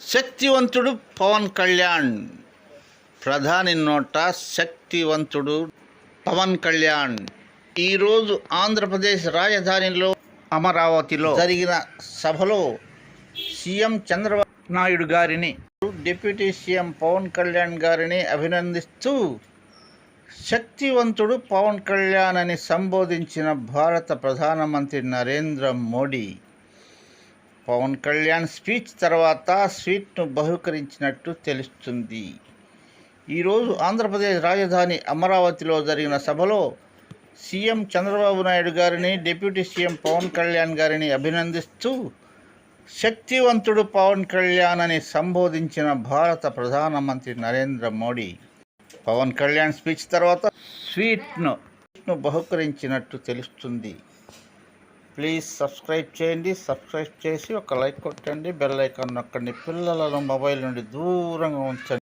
శక్తివంతుడు పవన్ కళ్యాణ్. ప్రధాని నోట శక్తివంతుడు పవన్ కళ్యాణ్. ఈరోజు ఆంధ్రప్రదేశ్ రాజధానిలో అమరావతిలో జరిగిన సభలో సీఎం చంద్రబాబు నాయుడు గారిని డిప్యూటీ సీఎం పవన్ కళ్యాణ్ గారిని అభినందిస్తూ శక్తివంతుడు పవన్ కళ్యాణ్ అని సంబోధించిన భారత ప్రధానమంత్రి నరేంద్ర మోడీ. పవన్ కళ్యాణ్ స్పీచ్ తర్వాత స్వీట్ను బహుకరించినట్టు తెలుస్తుంది. ఈరోజు ఆంధ్రప్రదేశ్ రాజధాని అమరావతిలో జరిగిన సభలో సీఎం చంద్రబాబు నాయుడు గారిని డిప్యూటీ సీఎం పవన్ కళ్యాణ్ గారిని అభినందిస్తూ శక్తివంతుడు పవన్ కళ్యాణ్ అని సంబోధించిన భారత ప్రధానమంత్రి నరేంద్ర మోడీ. పవన్ కళ్యాణ్ స్పీచ్ తర్వాత స్వీట్ను స్వీట్ను బహుకరించినట్టు తెలుస్తుంది. ప్లీజ్ సబ్స్క్రైబ్ చేయండి సబ్స్క్రైబ్ చేసి ఒక లైక్ కొట్టండి బెల్ ఐకాన్ నొక్కండి. పిల్లలను మొబైల్ నుండి దూరంగా ఉంచండి.